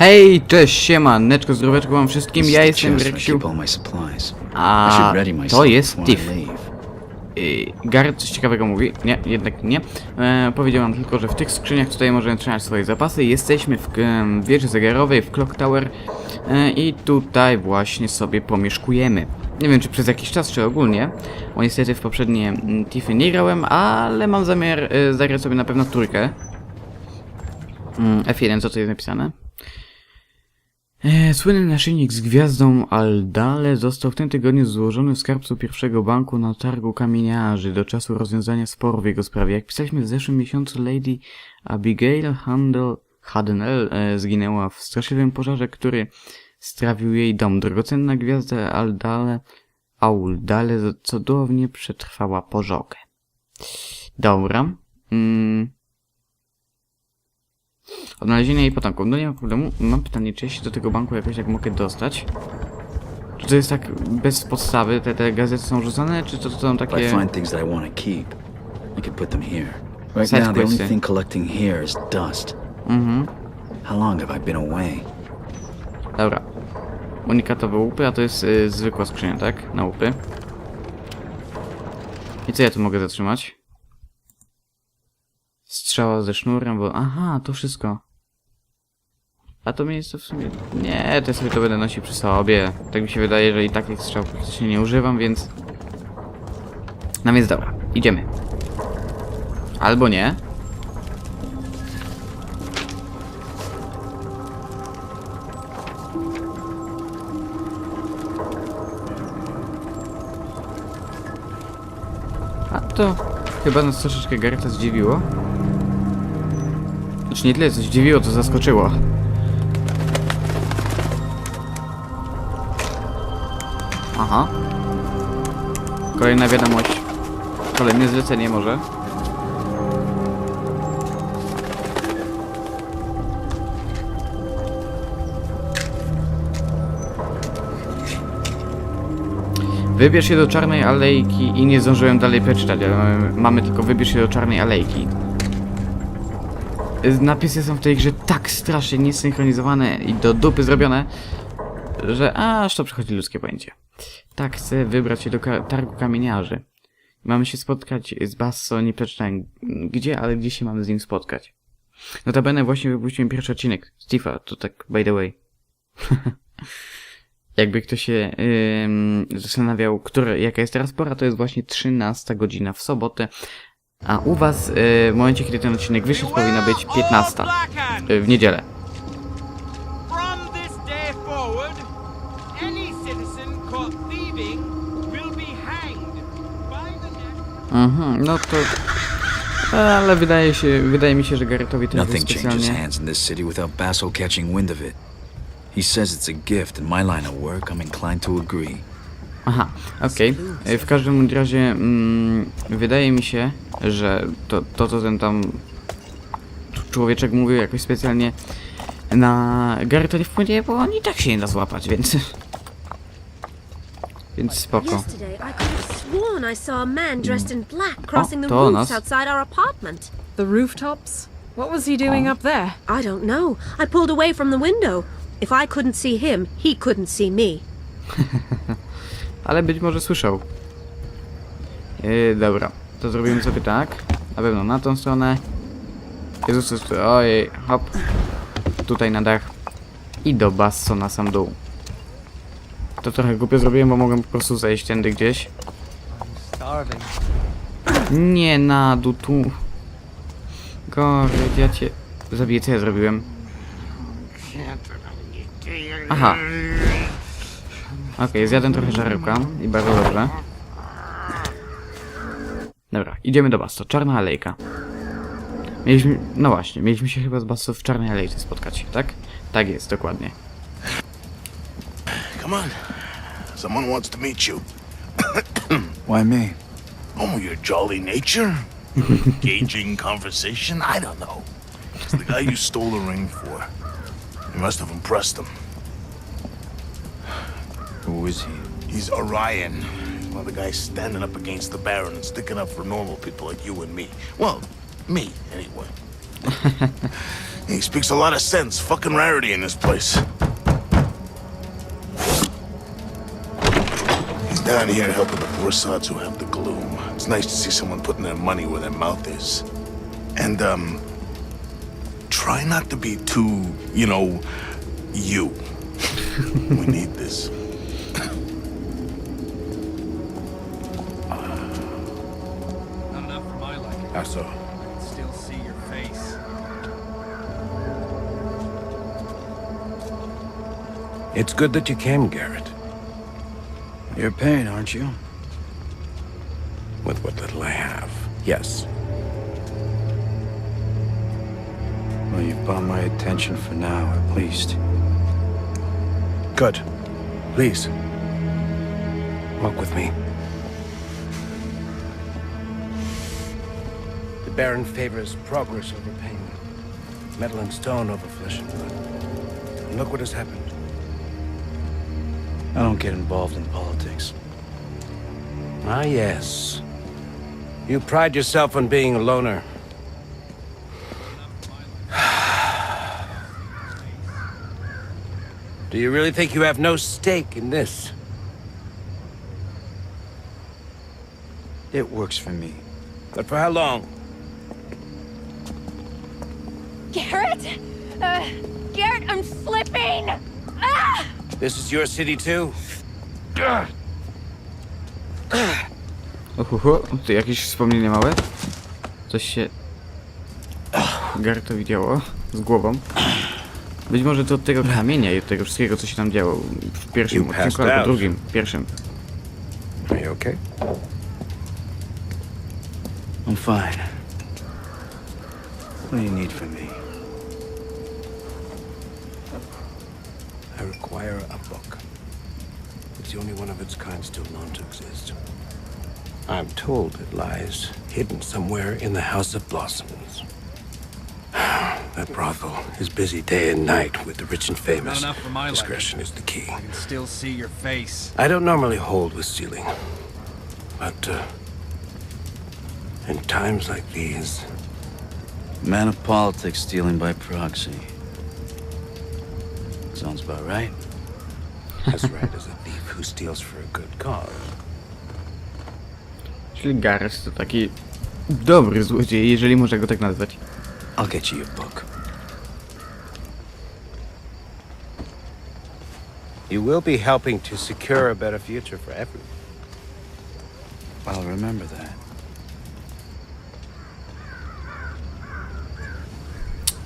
Hej, cześć, siema, neczko, zdroweczko wam wszystkim, ja jestem I Reksiu. I a to jest I Tiff. leave. Y, Gareth coś ciekawego mówi, nie, jednak nie. E, powiedział nam tylko, że w tych skrzyniach tutaj możemy trzymać swoje zapasy. Jesteśmy w wieży zegarowej, w Clock Tower e, i tutaj właśnie sobie pomieszkujemy. Nie wiem, czy przez jakiś czas, czy ogólnie, bo niestety w poprzednie Tiffy nie grałem, ale mam zamiar e, zagrać sobie na pewno trójkę. Mm, F1, co tu jest napisane? E, Słynny naszyjnik z gwiazdą Aldale został w tym tygodniu złożony w skarbcu pierwszego banku na targu kamieniarzy do czasu rozwiązania sporu w jego sprawie. Jak pisaliśmy w zeszłym miesiącu, Lady Abigail Handel, Hadenel e, zginęła w straszliwym pożarze, który strawił jej dom. Drogocenna gwiazda Aldale, Auldale cudownie przetrwała pożogę. Dobra. Mm. Odnalezienie jej potomków. No nie ma problemu. Mam pytanie, czy ja się do tego banku jakoś jak mogę dostać? Czy to jest tak bez podstawy, te, te gazety są rzucane, czy to, to są If I takie... find things that I want to keep, I can put them here. Right now, the only eh? thing collecting here is dust. Mhm. How long have I been away? Dobra. Unikatowe łupy, a to jest y, zwykła skrzynia, tak? Na łupy. I co ja tu mogę zatrzymać? Strzała ze sznurem, bo... Aha, to wszystko. A to miejsce w sumie... Nie, to sobie to będę nosił przy sobie. Tak mi się wydaje, że i tak tych strzał praktycznie nie używam, więc... No więc dobra, idziemy. Albo nie. A to chyba nas troszeczkę Gareta zdziwiło. Znaczy nie tyle co zdziwiło, to zaskoczyło. Aha. Kolejna wiadomość. Kolejne zlecenie może. Wybierz się do czarnej alejki i nie zdążyłem dalej przeczytać, ale mamy tylko wybierz się do czarnej alejki. Y, Napisy są w tej grze tak strasznie niesynchronizowane i do dupy zrobione, że aż to przechodzi ludzkie pojęcie. Tak, chcę wybrać się do ka- targu kamieniarzy. Mamy się spotkać z Basso, nie przeczytałem gdzie, ale gdzie się mamy z nim spotkać. Notabene właśnie wypuściłem pierwszy odcinek Steve'a, to tak by the way. Jakby ktoś się ym, zastanawiał, które, jaka jest teraz pora, to jest właśnie 13 godzina w sobotę. A u was y, w momencie, kiedy ten odcinek wyszedł, powinna być 15 y, w niedzielę. From this day forward, any citizen caught thieving will be hanged by the neck. Mhm, no to... Ale wydaje się, wydaje mi się, że Garretowi to nie jest Nothing changes specjalnie... hands in this city without Basso catching wind of it. He says it's a gift. In my line of work, I'm inclined to agree. Aha, okej. Y, W każdym razie mm, wydaje mi się, że to, to co ten tam człowieczek mówił jakoś specjalnie na Garreta nie wpłynie, bo on i tak się nie da złapać, więc... Więc spoko. Yesterday, I could have sworn I saw a man dressed in black crossing the to roofs nas. outside our apartment. The rooftops? What was he doing up there? I don't know. I pulled away from the window. If I couldn't see him, he couldn't see me. Ale być może słyszał. Yy, dobra, to zrobimy sobie tak. Na pewno na tą stronę. Jezus, Jezus, ojej, hop. Tutaj na dach. I do Basso na sam dół. To trochę głupio zrobiłem, bo mogłem po prostu zejść tędy gdzieś. Nie na dół tu. Gory, ja cię zabiję, co ja zrobiłem? Aha. Okej, zjadłem trochę żarełka i bardzo dobrze. Dobra, idziemy do Basto. Czarna alejka. Mieliśmy, no właśnie, mieliśmy się chyba z Basto w czarnej alejce spotkać, tak? Tak jest, dokładnie. Come on. Someone wants to meet you. Why me? Oh, your jolly nature? Engaging conversation? I don't know. It's the guy you stole the ring for. You must have impressed him. Who is he? He's Orion. He's one of the guys standing up against the Baron and sticking up for normal people like you and me. Well, me, anyway. He speaks a lot of sense. Fucking rarity in this place. He's down here helping the poor sods who have the gloom. It's nice to see someone putting their money where their mouth is. And, um, try not to be too, you know, you. we need this. My liking. I can still see your face. It's good that you came, Garrett. You're paying, aren't you? With what little I have. Yes. Well, you've bought my attention for now, at least. Good. Please. Walk with me. Baron favors progress over pain. Metal and stone over flesh and blood. And look what has happened. I don't get involved in politics. Ah, yes. You pride yourself on being a loner. Do you really think you have no stake in this? It works for me. But for how long? This is your city too? Ohuhu, tu jakieś wspomnienie małe? Coś się... Gartowi działo z głową. Być może to od tego kamienia i od tego wszystkiego, co się tam działo w pierwszym odcinku, albo drugim, pierwszym. Are you okay? I'm fine. What do you need from me? I require a book. It's the only one of its kind still known to exist. I'm told it lies hidden somewhere in the House of Blossoms. That brothel is busy day and night with the rich and famous. Not enough for my liking. Discretion is the key. I can still see your face. I don't normally hold with stealing, but uh, in times like these, Man of politics stealing by proxy. Sounds about right. as right as a thief who steals for a good cause. Czyli Gareth to taki dobry złodziej, jeżeli można go tak nazwać. I'll get you your book. You will be helping to secure a better future for everyone. I'll remember that.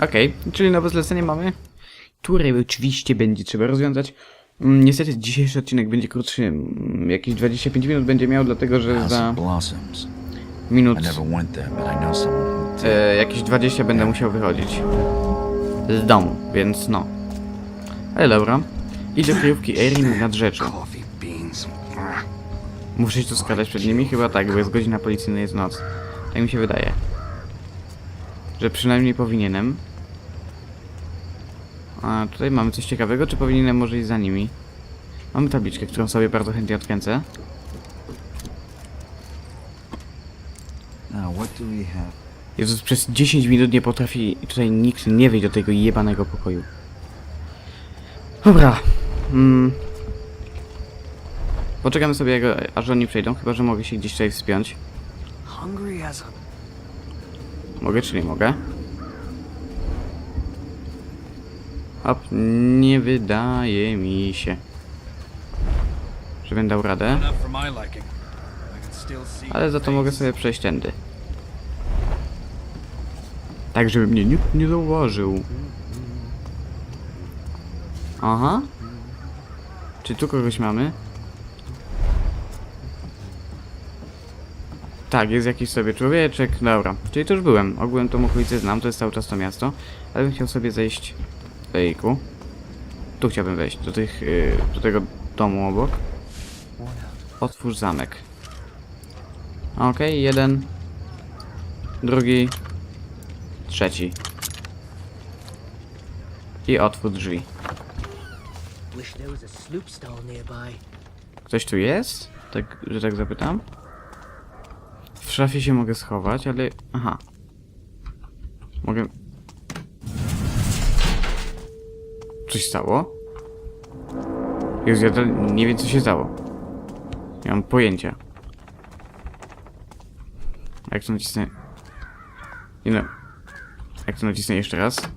Okej, czyli nowe zlecenie mamy, które oczywiście będzie trzeba rozwiązać. Mm, Niestety dzisiejszy odcinek będzie krótszy, mm, jakieś 25 minut będzie miał, dlatego że za minut e, jakieś 20 będę musiał wychodzić z domu, więc no. Ale dobra. I do kryjówki Erin nad rzeczą. Muszę się tu skradać przed nimi? Chyba tak, bo jest godzina policyjna, jest noc. Tak mi się wydaje. Że przynajmniej powinienem. A tutaj mamy coś ciekawego, czy powinienem może iść za nimi? Mamy tabliczkę, którą sobie bardzo chętnie odkręcę. Jezus, przez 10 minut nie potrafi tutaj nikt nie wejść do tego jebanego pokoju. Dobra. Mm. Poczekamy sobie, aż oni przejdą, chyba że mogę się gdzieś tutaj wspiąć. Mogę czy nie mogę? Hop, nie wydaje mi się, że będę dał radę, ale za to mogę sobie przejść tędy. Tak, żeby mnie nikt nie zauważył. Aha. Czy tu kogoś mamy? Tak, jest jakiś sobie człowieczek. Dobra, czyli to już byłem. Ogółem tą okolicę znam, to jest cały czas to miasto. Ale bym chciał sobie zejść... Ejku. Tu chciałbym wejść, do tych... Yy, do tego domu obok. Otwórz zamek. Okej, jeden. Drugi. Trzeci. I otwórz drzwi. Ktoś tu jest? Tak, że tak zapytam. W szafie się mogę schować, ale... Aha. Mogę... coś stało? Jezu, ja nie wiem co się stało. Nie mam pojęcia. Jak to nacisnę... Nie no. Jak to nacisnę jeszcze raz?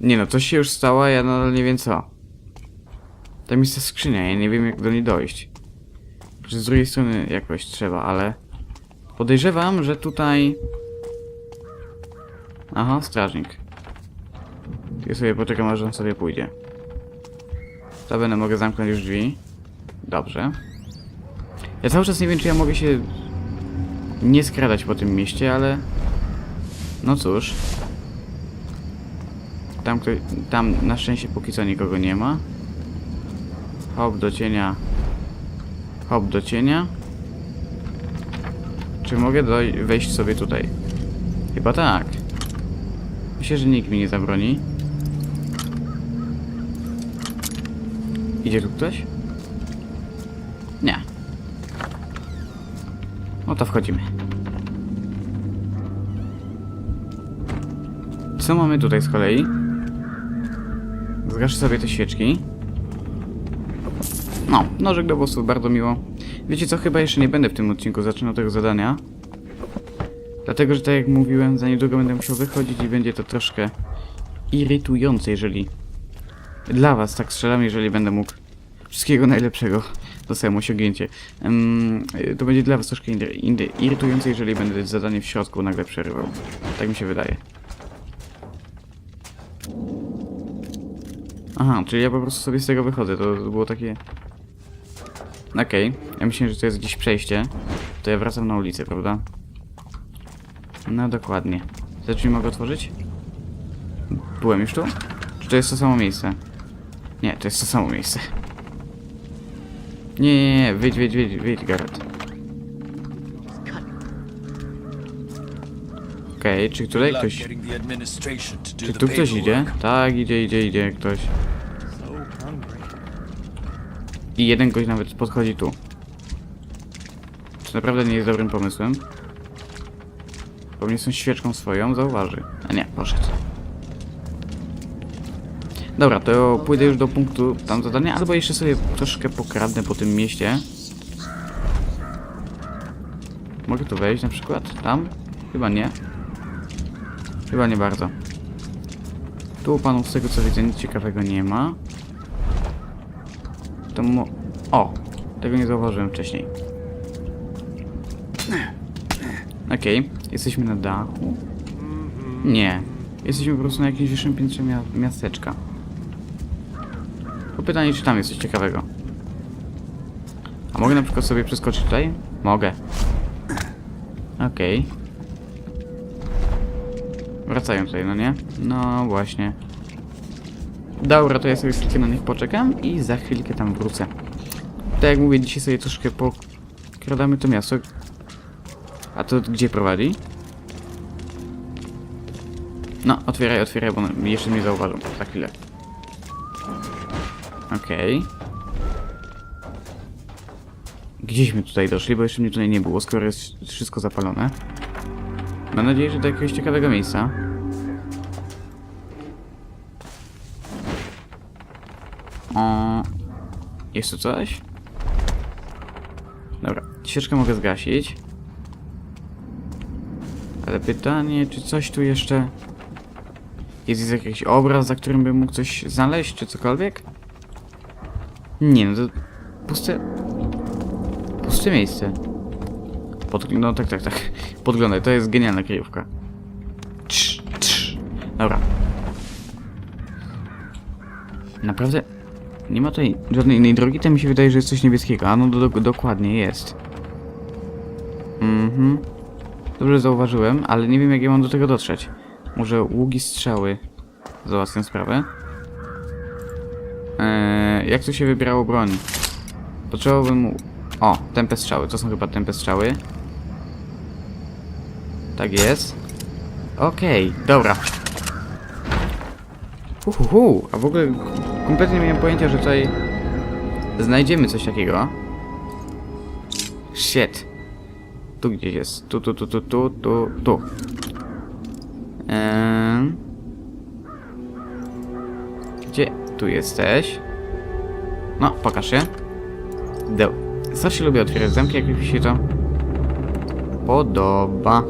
Nie no, coś się już stało, ja nadal nie wiem co. Tam jest ta skrzynia, ja nie wiem jak do niej dojść. Z drugiej strony jakoś trzeba, ale... Podejrzewam, że tutaj... Aha, strażnik. Ja sobie poczekam, aż on sobie pójdzie. To będę mogę zamknąć już drzwi. Dobrze. Ja cały czas nie wiem, czy ja mogę się nie skradać po tym mieście, ale... No cóż. Tam, tam na szczęście póki co nikogo nie ma. Hop do cienia. Hop do cienia. Czy mogę wejść sobie tutaj? Chyba tak. Myślę, że nikt mi nie zabroni. Idzie tu ktoś? Nie. No to wchodzimy. Co mamy tutaj z kolei? Zgaszę sobie te świeczki. No, nożek do włosów, bardzo miło. Wiecie co, chyba jeszcze nie będę w tym odcinku zaczynał tego zadania. Dlatego, że tak jak mówiłem, za niedługo będę musiał wychodzić i będzie to troszkę irytujące, jeżeli... Dla was tak strzelam, jeżeli będę mógł. Wszystkiego najlepszego. Dostałem osiągnięcie. Um, to będzie dla was troszkę irytujące, jeżeli będę zadanie w środku nagle przerywał. Tak mi się wydaje. Aha, czyli ja po prostu sobie z tego wychodzę. To było takie... Okej. Ja myślałem, że to jest gdzieś przejście. To ja wracam na ulicę, prawda? No dokładnie. Te drzwi mogę otworzyć? Byłem już tu? Czy to jest to samo miejsce? Nie, to jest to samo miejsce. Nie, nie, nie, wyjdź, wyjdź, wyjdź, wyjdź, Gareth. Okej, czy tutaj ktoś... Czy tu ktoś idzie? Tak, idzie, idzie, idzie ktoś. I jeden gość nawet podchodzi tu. Czy naprawdę nie jest dobrym pomysłem? Pewnie są świeczką swoją, zauważy. A nie, poszedł. Dobra, to pójdę już do punktu tam zadania, albo jeszcze sobie troszkę pokradnę po tym mieście. Mogę tu wejść na przykład? Tam? Chyba nie. Chyba nie bardzo. Tu panów z tego co widzę nic ciekawego nie ma. To mo... O! Tego nie zauważyłem wcześniej. Okej, jesteśmy na dachu. Nie. Jesteśmy po prostu na jakimś wyższym piętrze mia miasteczka. To pytanie, czy tam jest coś ciekawego. A mogę na przykład sobie przeskoczyć tutaj? Mogę. Okej. Wracają tutaj, no nie? No właśnie. Dobra, to ja sobie chwilkę na nich poczekam i za chwilkę tam wrócę. Tak jak mówię, dzisiaj sobie troszkę pokradamy to miasto. A to gdzie prowadzi? No, otwieraj, otwieraj, bo jeszcze mnie zauważą. Za chwilę. Okej. Gdzieśmy tutaj doszli, bo jeszcze mnie tutaj nie było, skoro jest wszystko zapalone. Mam nadzieję, że do jakiegoś ciekawego miejsca. O, jest tu coś? Dobra, świeczkę mogę zgasić. Ale pytanie, czy coś tu jeszcze... Jest, jest jakiś obraz, za którym bym mógł coś znaleźć, czy cokolwiek? Nie, no to... Puste... Puste miejsce. Pod... No tak, tak, tak. Podglądaj, to jest genialna kryjówka. Trz, trz. Dobra. Naprawdę nie ma tutaj żadnej innej drogi, to mi się wydaje, że jest coś niebieskiego. A no do, do, dokładnie jest. Mhm. Dobrze zauważyłem, ale nie wiem jak ja mam do tego dotrzeć. Może ługi strzały załatwią sprawę. Eee, jak tu się wybierało broń? Potrzebowałbym... O, tępe strzały. To są chyba tępe strzały. Tak jest. Okej, dobra. Uhuhu, a w ogóle kompletnie nie miałem pojęcia, że tutaj znajdziemy coś takiego. Shit. Tu gdzieś jest. Tu, tu, tu, tu, tu, tu, tu. Eee... tu jesteś? No, pokaż się. Do. Strasznie lubię otwierać zamki, jak mi się to podoba.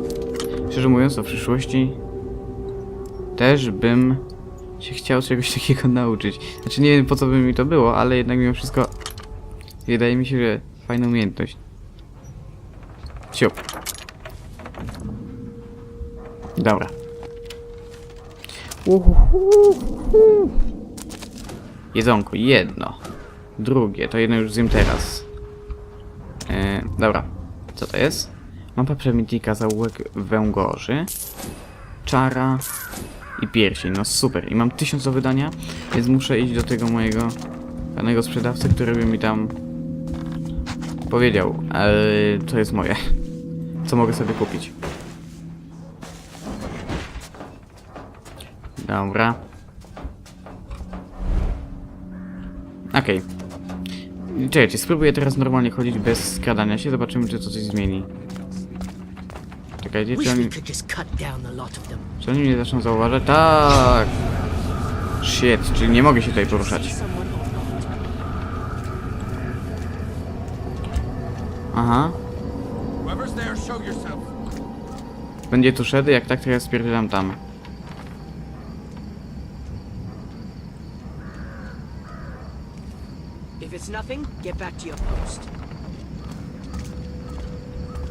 Szczerze mówiąc, w przyszłości też bym się chciał czegoś takiego nauczyć. Znaczy nie wiem po co by mi to było, ale jednak mimo wszystko wydaje mi się, że fajna umiejętność. Siup. Dobra. Uhuhu. Jedzonko, jedno. Drugie, to jedno już zjem teraz. E, dobra, co to jest? Mapa przemytnika, zaułek węgorzy. Czara i pierścień, no super. I mam tysiąc do wydania, więc muszę iść do tego mojego panego sprzedawcy, który by mi tam powiedział, ale to jest moje. Co mogę sobie kupić? Dobra. Okej. Czekajcie, spróbuję teraz normalnie chodzić bez skradania się, zobaczymy czy to coś zmieni. Czekajcie, czy oni, czy oni mnie zaczną zauważać? Tak! Shit, czyli nie mogę się tutaj poruszać. Aha. Będzie tu szedł, jak tak to ja spierdzielam tam. If it's nothing, get back to your post.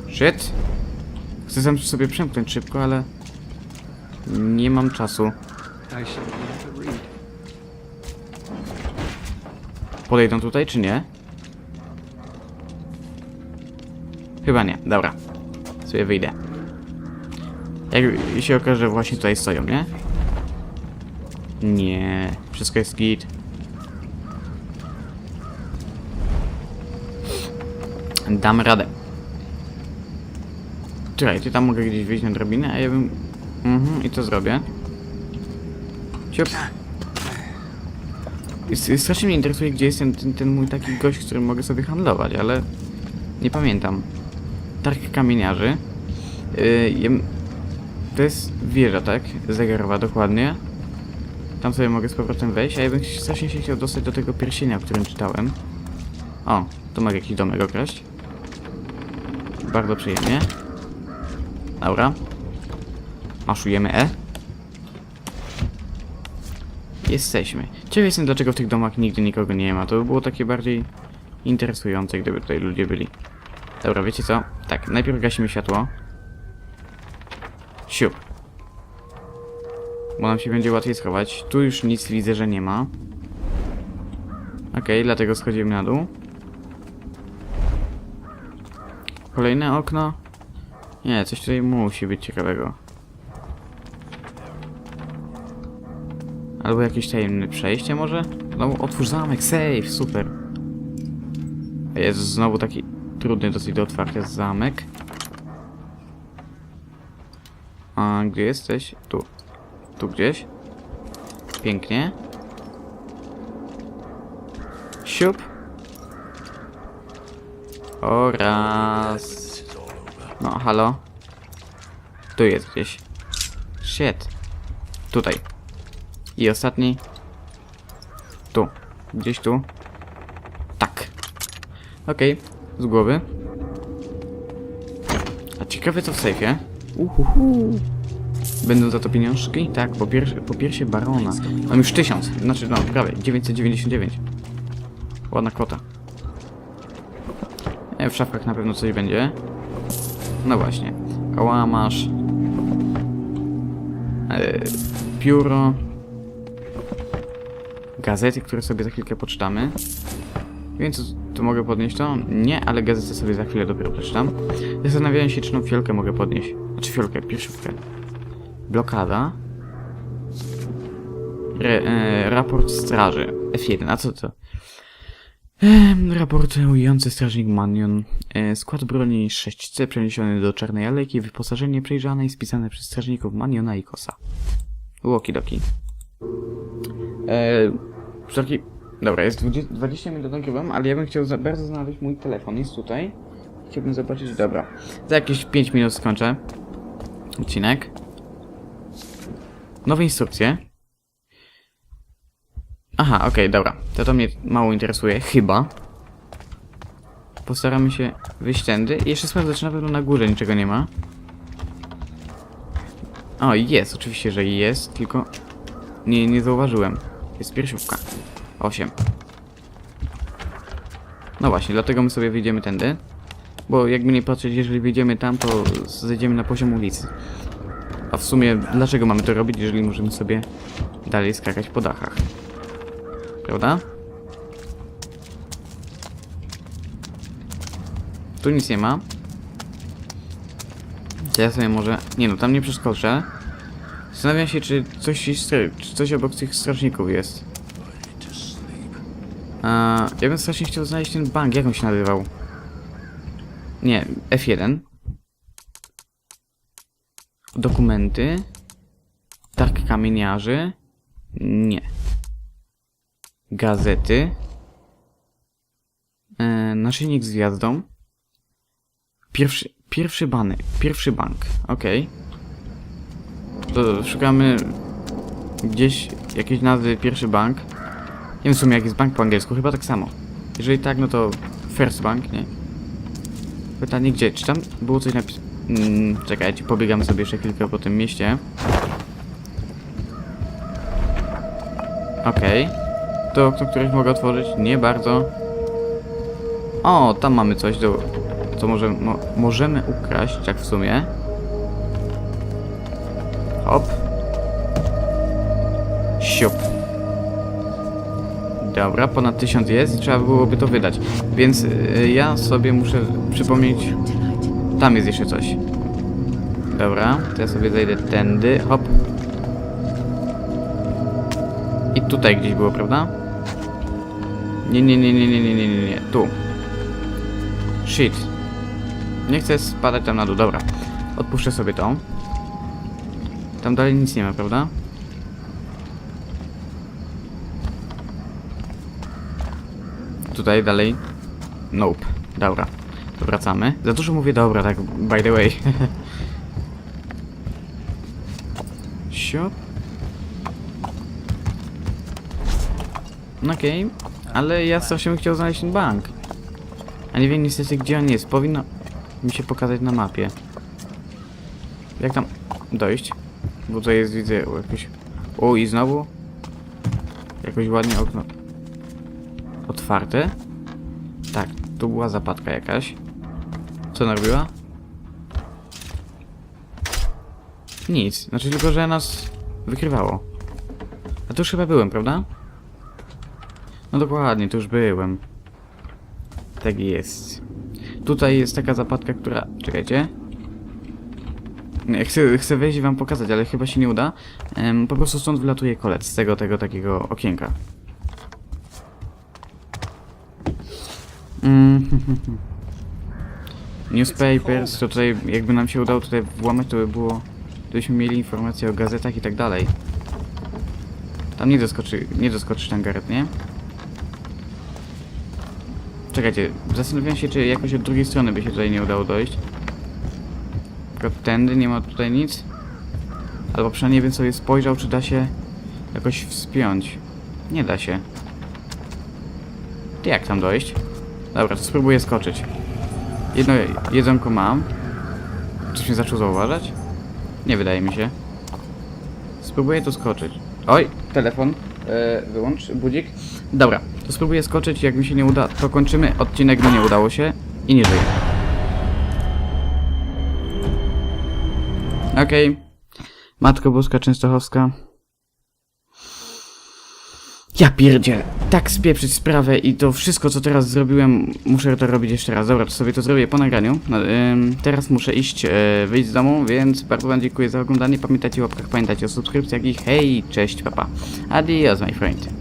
Shit! Chcę sam sobie przemknąć szybko, ale... Nie mam czasu. Podejdą tutaj, czy nie? Chyba nie, dobra. Sobie wyjdę. Jak się okaże, że właśnie tutaj stoją, nie? Nie, wszystko jest git. Dam radę. Czekaj, ty tam mogę gdzieś wyjść na drabinę, a ja bym... Mhm, i to zrobię. Ciup. Strasznie mnie interesuje, gdzie jest ten, ten, ten mój taki gość, którym mogę sobie handlować, ale... Nie pamiętam. Targ kamieniarzy. Yy, to jest wieża, tak? Zegarowa, dokładnie. Tam sobie mogę z powrotem wejść, a ja bym strasznie się chciał dostać do tego pierścienia, o którym czytałem. O, tu mogę jakiś domek okraść. Bardzo przyjemnie. Dobra. Maszujemy E. Jesteśmy. Ciekaw jestem, dlaczego w tych domach nigdy nikogo nie ma. To by było takie bardziej interesujące, gdyby tutaj ludzie byli. Dobra, wiecie co? Tak, najpierw gasimy światło. Siup. Bo nam się będzie łatwiej schować. Tu już nic widzę, że nie ma. Okej, dlatego schodzimy na dół. Kolejne okno. Nie, coś tutaj musi być ciekawego. Albo jakieś tajemne przejście może? No, otwórz zamek, save, super. Jest znowu taki trudny dosyć do otwarcia zamek. A gdzie jesteś? Tu. Tu gdzieś. Pięknie. Siup. Oraz... No, halo? Tu jest gdzieś. Shit. Tutaj. I ostatni. Tu. Gdzieś tu. Tak. Okej. Z głowy. A ciekawe co w sejfie. Uhuhu. Będą za to pieniążki? Tak, po, pier po piersie barona. Mam już tysiąc. Znaczy, no, prawie. 999. Ładna kwota. E, w szafkach na pewno coś będzie. No właśnie. Kałamarz. E, pióro. Gazety, które sobie za chwilkę poczytamy. Więc to mogę podnieść to? Nie, ale gazetę sobie za chwilę dopiero przeczytam. Zastanawiałem się, czy tą fiolkę mogę podnieść. Znaczy fiolkę, pierwszówkę. Blokada. Re, e, raport straży. F1, a co to? Ehm, raportujący strażnik Manion. E, skład broni 6C przeniesiony do Czarnej Alejki, wyposażenie przejrzane i spisane przez strażników Maniona i Kosa. Łokidoki. Eee, taki... Dobra, jest 20, 20 minut nagrywam, ale ja bym chciał za bardzo znaleźć mój telefon. Jest tutaj. Chciałbym zobaczyć, dobra. Za jakieś 5 minut skończę odcinek. Nowe instrukcje. Aha, okej, dobra. To to mnie mało interesuje, chyba. Postaramy się wyjść tędy. I jeszcze sprawdzę, czy na pewno na górze niczego nie ma. O, jest, oczywiście, że jest, tylko nie, nie zauważyłem. Jest piersiówka. 8. No właśnie, dlatego my sobie wyjdziemy tędy. Bo jakby nie patrzeć, jeżeli wyjdziemy tam, to zejdziemy na poziom ulicy. A w sumie, dlaczego mamy to robić, jeżeli możemy sobie dalej skakać po dachach? Prawda? Tu nic nie ma. To ja sobie może... Nie no, tam nie przeskoczę. Zastanawiam się, czy coś, czy coś obok tych strażników jest. A, ja bym strasznie chciał znaleźć ten bank. Jak on się nazywał? Nie, F1. Dokumenty. Targ kamieniarzy. Nie. Gazety. E, naszyjnik z gwiazdą. Pierwszy, pierwszy bany, pierwszy bank, okej. To szukamy gdzieś jakiejś nazwy pierwszy bank. Nie wiem w sumie jak jest bank po angielsku, chyba tak samo. Jeżeli tak, no to first bank, nie? Pytanie gdzie? Czy tam było coś napisane? Mm, czekajcie, pobiegamy sobie jeszcze chwilkę po tym mieście. Okej. To okno, któreś mogę otworzyć? Nie bardzo. O, tam mamy coś do... Co może, mo, możemy ukraść, tak w sumie. Hop. Siup. Dobra, ponad tysiąc jest i trzeba byłoby to wydać. Więc y, ja sobie muszę przypomnieć... Tam jest jeszcze coś. Dobra, to ja sobie zejdę tędy, hop. I tutaj gdzieś było, prawda? Nie, nie, nie, nie, nie, nie, nie, nie, nie. Tu. Shit. Nie chcę spadać tam na dół, dobra. Odpuszczę sobie to. Tam dalej nic nie ma, prawda? Tutaj dalej. Nope. Dobra. Wracamy. Za dużo mówię dobra, tak by the way. Siop. Okej, ale ja strasznie bym chciał znaleźć ten bank. A nie wiem niestety gdzie on jest. Powinno mi się pokazać na mapie. Jak tam dojść? Bo tutaj jest, widzę, jakieś... O, i znowu? Jakoś ładnie okno... Otwarte? Tak, tu była zapadka jakaś. Co ona robiła? Nic, znaczy tylko, że nas wykrywało. A tu już chyba byłem, prawda? No dokładnie, tu już byłem. Tak jest. Tutaj jest taka zapadka, która... Czekajcie. Chcę, chcę wejść i wam pokazać, ale chyba się nie uda. Po prostu stąd wylatuje kolec z tego, tego takiego okienka. Mm, Newspapers, to tutaj jakby nam się udało tutaj włamać, to by było... Gdybyśmy mieli informacje o gazetach i tak dalej. Tam nie doskoczy, nie doskoczysz tam Gareth, nie? Czekajcie, zastanawiam się, czy jakoś od drugiej strony by się tutaj nie udało dojść. Tylko tędy nie ma tutaj nic. Albo przynajmniej bym sobie spojrzał, czy da się jakoś wspiąć. Nie da się. To jak tam dojść? Dobra, to spróbuję skoczyć. Jedno jedzonko mam. Coś mnie zaczął zauważać? Nie wydaje mi się. Spróbuję tu skoczyć. Oj, telefon. E, wyłącz budzik. Dobra, to spróbuję skoczyć. Jak mi się nie uda, to kończymy. Odcinek no nie udało się i nie żyję. Okej. Matko Boska Częstochowska. Ja pierdzie, tak spieprzyć sprawę i to wszystko, co teraz zrobiłem, muszę to robić jeszcze raz. Dobra, to sobie to zrobię po nagraniu. No, teraz muszę iść, e, wyjść z domu, więc bardzo wam dziękuję za oglądanie. Pamiętajcie o łapkach, pamiętajcie o subskrypcjach i hej, cześć, papa. Adios, my friend.